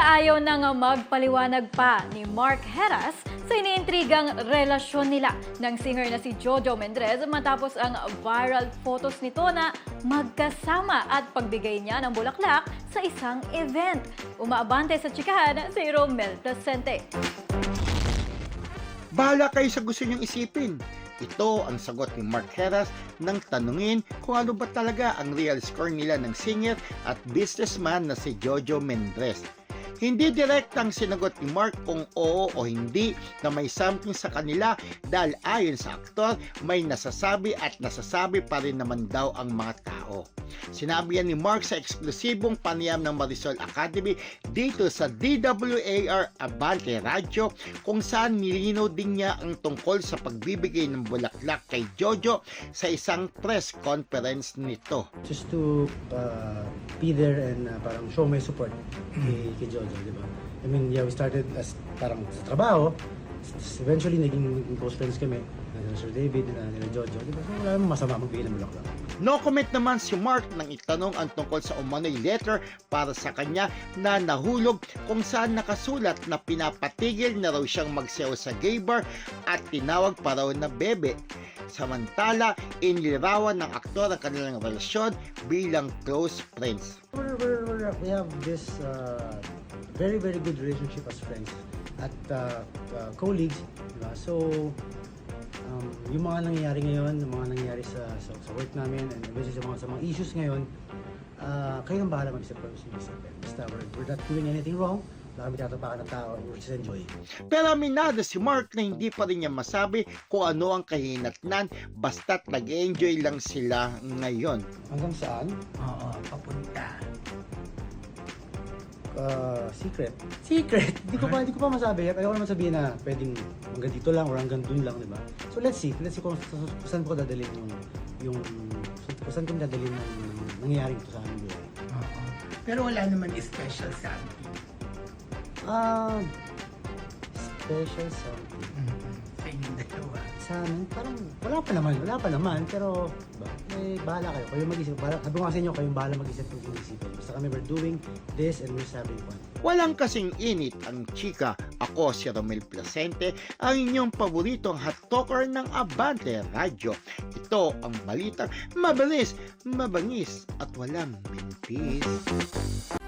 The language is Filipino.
ayaw nang magpaliwanag pa ni Mark Heras sa iniintrigang relasyon nila ng singer na si Jojo Mendrez matapos ang viral photos nito na magkasama at pagbigay niya ng bulaklak sa isang event. Umaabante sa chikahan si Romel Placente. Bahala kayo sa gusto niyong isipin. Ito ang sagot ni Mark Heras nang tanungin kung ano ba talaga ang real score nila ng singer at businessman na si Jojo Mendrez. Hindi direktang sinagot ni Mark kung oo o hindi na may something sa kanila dahil ayon sa aktor may nasasabi at nasasabi pa rin naman daw ang mga tao. Sinabi yan ni Mark sa eksklusibong panayam ng Marisol Academy dito sa DWAR Abante Radio kung saan nilinaw din niya ang tungkol sa pagbibigay ng bulaklak kay Jojo sa isang press conference nito. just to uh, be there and uh, parang show my support kay, kay Jojo, di ba? I mean, yeah, we started as parang sa trabaho, eventually naging, close friends kami, na Sir David, na nila Jojo, di ba? So wala namang masama magbigay ng bulaklak. No comment naman si Mark nang itanong ang tungkol sa umano'y letter para sa kanya na nahulog kung saan nakasulat na pinapatigil na raw siyang magsayaw sa gay bar at tinawag pa raw na bebe. Samantala, inilirawan ng aktor ang kanilang relasyon bilang close friends. We have this uh, very, very good relationship as friends at uh, uh, colleagues, di ba? So, um, yung mga nangyayari ngayon, yung mga nangyayari sa, sa, sa work namin, and especially sa mga, sa mga issues ngayon, uh, kayo ang bahala mag-isip kung. Basta we're, we're not doing anything wrong, wala kami tatapakan ng tao, we're just enjoying. Pero aminado si Mark na hindi pa rin niya masabi kung ano ang kahinatnan basta't nag-enjoy lang sila ngayon. Hanggang saan? Oo, papunta. Uh, secret. Secret! Hindi ko pa, hindi ko pa masabi. Ayoko naman sabihin na pwedeng hanggang dito lang or hanggang dun lang, di ba? So let's see. Let's see kung, kung saan ko dadalhin yung, yung kung saan ko dadalhin ng, ng nangyayari ito sa aming buhay. Oo. Pero wala naman special something. Ah, special something. Sa inyong dalawa. Sa amin, parang wala pa naman, wala pa naman. Pero, eh, bahala kayo. Kayo mag-isip. Bahala, sabi ko nga sa inyo, kayong bahala mag-isip kung inisipin. Basta kami, we're doing this and we're just having fun. Walang kasing init ang chika. Ako si Romel Placente, ang inyong paboritong hot talker ng Abante Radio. Ito ang balitang mabilis, mabangis at walang mintis.